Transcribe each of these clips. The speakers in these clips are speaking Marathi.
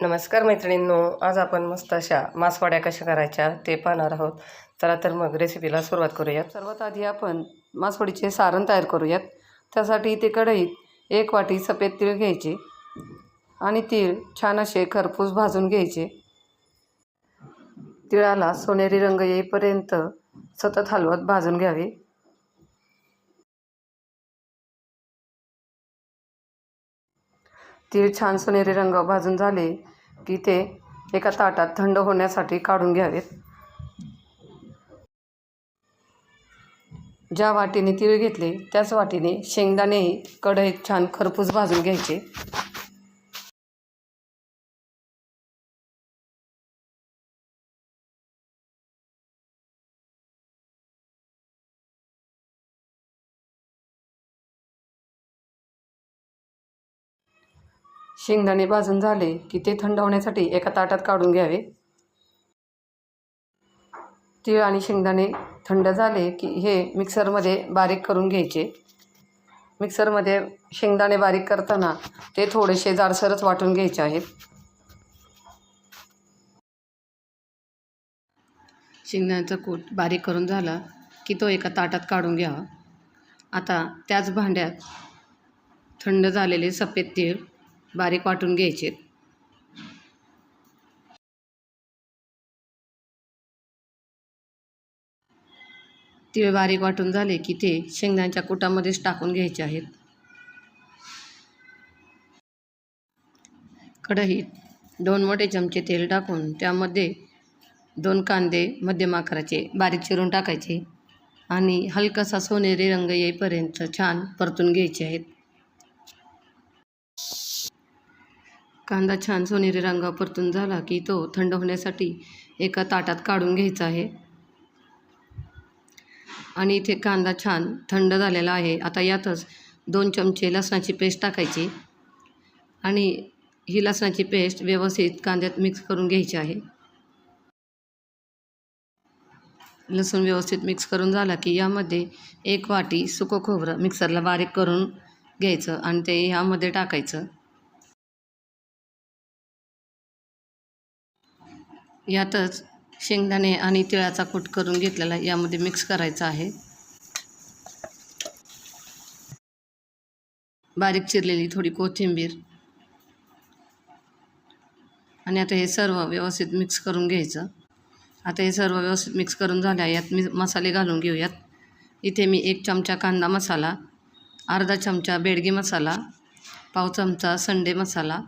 नमस्कार मैत्रिणींनो आज आपण मस्त अशा मासवड्या कशा करायच्या ते पाहणार आहोत. चला तर मग रेसिपीला सुरुवात करूयात. सर्वात आधी आपण मासवडीचे सारण तयार करूयात. त्यासाठी इथे कढईत एक वाटी सफेद तीळ घ्यायचे आणि तीळ छान असे खरपूस भाजून घ्यायचे. तिळाला सोनेरी रंग येईपर्यंत सतत हलवत भाजून घ्यावे. तीळ छान सोनेरी रंग भाजून झाले की ते एका ताटात थंड होण्यासाठी काढून घ्यावेत. ज्या वाटीने तीळ घेतले त्याच वाटीने शेंगदाणेही कढईत छान खरपूस भाजून घ्यायचे. शेंगदाणे भाजून झाले की ते थंड होण्यासाठी एका ताटात काढून घ्यावे. तीळ आणि शेंगदाणे थंड झाले की हे मिक्सरमध्ये बारीक करून घ्यायचे. मिक्सरमध्ये शेंगदाणे बारीक करताना ते थोडेसे जाडसरच वाटून घ्यायचे आहेत. शेंगदाण्याचा कूट बारीक करून झाला की तो एका ताटात काढून घ्यावा. आता त्याच भांड्यात थंड झालेले सफेद तीळ बारीक वाटून घ्यायचे. तिळ बारीक वाटून झाले की ते शेंगदाण्याच्या कुटामध्येच टाकून घ्यायचे आहेत. कढईत दोन मोठे चमचे तेल टाकून त्यामध्ये दोन कांदे मध्यम आकाराचे बारीक चिरून टाकायचे आणि हलकासा सोनेरी रंग येईपर्यंत छान परतून घ्यायचे आहेत. कांदा छान सोनेरी रंगा परतून झाला की तो थंड होण्यासाठी एका ताटात काढून घ्यायचा आहे. आणि इथे कांदा छान थंड झालेला आहे. आता यातच दोन चमचे लसणाची पेस्ट टाकायची. आणि ही लसणाची पेस्ट व्यवस्थित कांद्यात मिक्स करून घ्यायची आहे. लसूण व्यवस्थित मिक्स करून झाला की यामध्ये एक वाटी सुकं खोबरं मिक्सरला बारीक करून घ्यायचं आणि ते ह्यामध्ये टाकायचं. यातच शेंगदाणे आणि तिळाचा कूट करून घेतलेला यामध्ये मिक्स करायचा आहे. बारीक चिरलेली थोडी कोथिंबीर. आणि आता हे सर्व व्यवस्थित मिक्स करून घ्यायचं. आता हे सर्व व्यवस्थित मिक्स करून झाल्या. यात मी मसाले घालून घेऊयात. इथे मी एक चमचा कांदा मसाला अर्धा चमचा बेडगी मसाला पाव चमचा संडे मसाला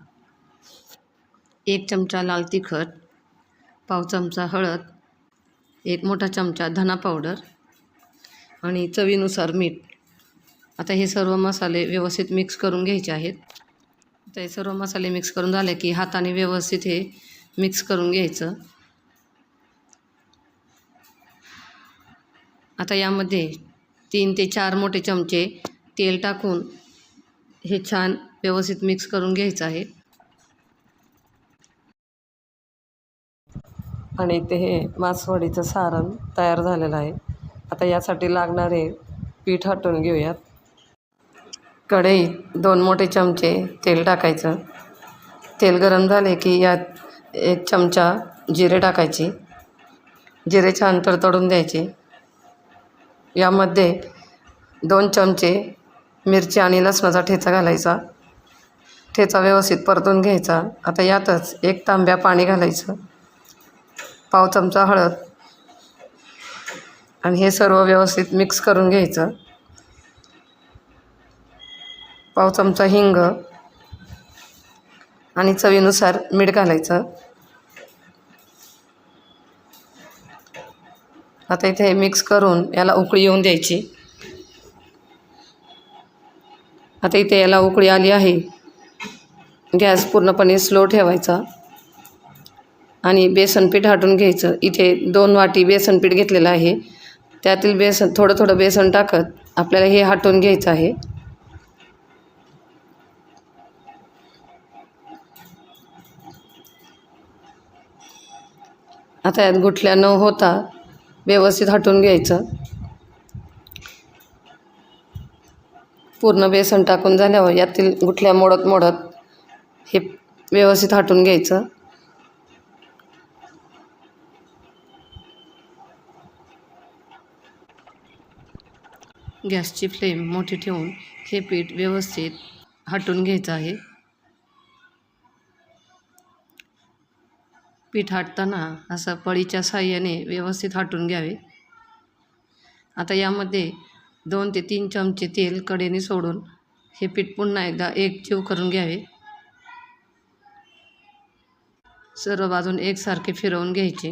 एक चमचा लाल तिखट पाव चमचा हळद एक मोठा चमचा धना पावडर आणि चवीनुसार मीठ. आता हे सर्व मसाले व्यवस्थित मिक्स करून घ्यायचे आहेत. आता हे सर्व मसाले मिक्स करून झाले की हाताने व्यवस्थित हे मिक्स करून घ्यायचं. आता यामध्ये तीन ते चार मोठे चमचे तेल टाकून हे छान व्यवस्थित मिक्स करून घ्यायचं आहे. आणि ते हे मासवडीचं सारण तयार झालेलं आहे. आता यासाठी लागणारे पीठ हटवून घेऊयात. कढईत दोन मोठे चमचे तेल टाकायचं. तेल गरम झाले की यात एक चमचा जिरे टाकायचे. जिरे छान तडतडून द्यायचे. यामध्ये दोन चमचे मिरची आणि लसणाचा ठेचा घालायचा. ठेचा व्यवस्थित परतून घ्यायचा. आता यातच एक तांब्या पाणी घालायचं. पाव चमचा हळद. आणि हे सर्व व्यवस्थित मिक्स करून घ्यायचं. पाव चमचा हिंग. आणि चवीनुसार मीठ घालायचं. आता इथे हे मिक्स करून याला उकळी येऊन द्यायची. आता इथे याला उकळी आली आहे. गॅस पूर्णपणे स्लो ठेवायचा. आणि बेसनपीठ हटून घ्यायचं. इथे दोन वाटी बेसनपीठ घेतलेलं आहे. त्यातील बेसन थोडं थोडं बेसन टाकत आपल्याला हे हटवून घ्यायचं आहे. आता यात गुठल्या न होता व्यवस्थित हटवून घ्यायचं. पूर्ण बेसन टाकून झाल्यावर यातील गुठल्या मोडत मोडत हे व्यवस्थित हाटून घ्यायचं. गॅसची फ्लेम मोठी ठेवून हे पीठ व्यवस्थित हाटून घ्यायचं आहे. पीठ हाटताना असं पळीच्या साह्याने व्यवस्थित हाटून घ्यावे. आता यामध्ये दोन ते तीन चमचे तेल कडेने सोडून हे पीठ पुन्हा एकदा एकजीव करून घ्यावे. सर्व बाजून एकसारखे फिरवून घ्यायचे.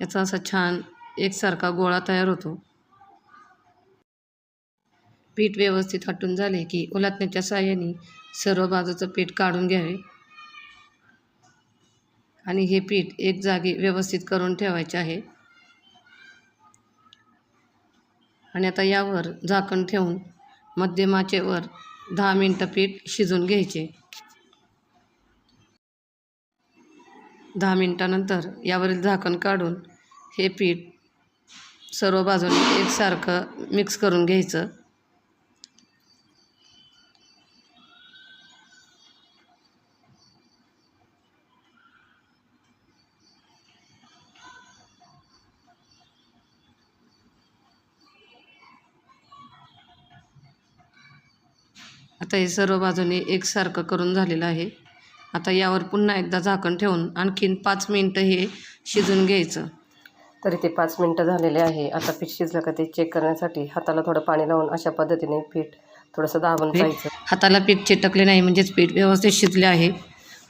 याचा असा छान एकसारखा गोळा तयार होतो. पीठ व्यवस्थित हटून झाले की उलटण्याच्या साहाय्याने सर्व बाजूचं पीठ काढून घ्यावे. आणि हे पीठ एक जागी व्यवस्थित करून ठेवायचे आहे. आणि आता यावर झाकण ठेवून मध्यमाचेवर दहा मिनटं पीठ शिजून घ्यायचे. दहा मिनटानंतर यावरील झाकण काढून हे पीठ सर्व बाजूने एकसारखं मिक्स करून घ्यायचं. आता हे सर्व बाजूने एकसारखं करून झालेलं आहे. आता यावर पुन्हा एकदा झाकण ठेवून आणखीन पाच मिनटं हे शिजून घ्यायचं. तरी ते पाच मिनटं झालेले आहे. आता पीठ शिजलं का ते चेक करण्यासाठी हाताला थोडं पाणी लावून अशा पद्धतीने पीठ थोडंसं दाबून पाहायचं हाताला पीठ चिटकले नाही म्हणजेच पीठ व्यवस्थित शिजले आहे.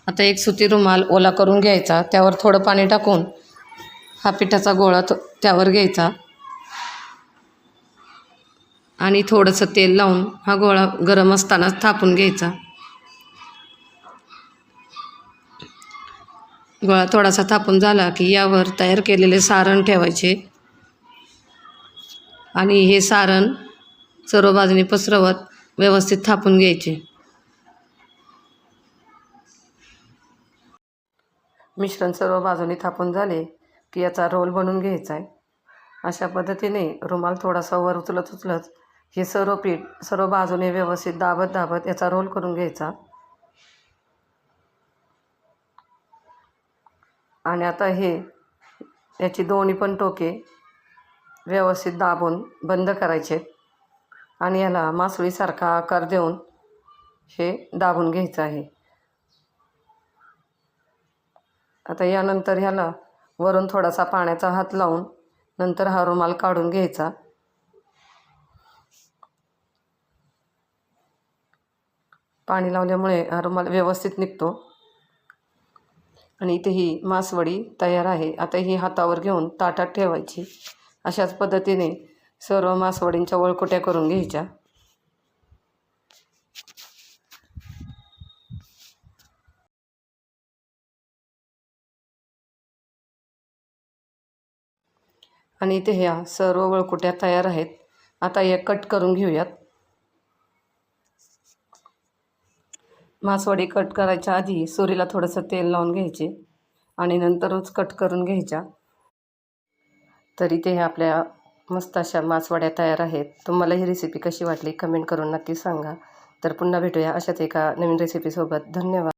आता एक सुती रुमाल ओला करून घ्यायचा त्यावर थोडं पाणी टाकून हा पिठाचा गोळा तो त्यावर घ्यायचा. आणि थोडंसं तेल लावून हा गोळा गरम असतानाच थापून घ्यायचा. गोळा थोडासा थापून झाला की यावर तयार केलेले सारण ठेवायचे. आणि हे सारण सर्व बाजूने पसरवत व्यवस्थित थापून घ्यायचे. मिश्रण सर्व बाजूने थापून झाले की याचा रोल बनवून घ्यायचा आहे. अशा पद्धतीने रुमाल थोडासा वर उचलत उचलत हे सर्व पीठ सर्व बाजूने व्यवस्थित दाबत दाबत याचा रोल करून घ्यायचा. आणि आता हे याची दोन्ही पण टोके व्यवस्थित दाबून बंद करायचे आणि याला मासळीसारखा आकार देऊन हे दाबून घ्यायचं आहे. आता यानंतर ह्याला वरून थोडासा पाण्याचा हात लावून नंतर हा रुमाल काढून घ्यायचा. पाणी लावल्यामुळे हा रुमाल व्यवस्थित निघतो. आणि इथे ही मासवडी तयार आहे. आता ही हातावर घेऊन ताटात ठेवायची. अशाच पद्धतीने सर्व मासवडींच्या वळकुट्या करून घ्यायच्या. आणि इथे ह्या सर्व वळकुट्या तयार आहेत. आता या कट करून घेऊयात. मासवडी कट करायच्या आधी सुरीला थोडंसं तेल लावून घ्यायचे आणि नंतरच कट करून घ्यायच्या. तर इथे ह्या आपल्या मस्त अशा मासवड्या तयार आहेत. तुम्हाला ही रेसिपी कशी वाटली कमेंट करून नक्की सांगा. तर पुन्हा भेटूया अशाच एका नवीन रेसिपीसोबत धन्यवाद.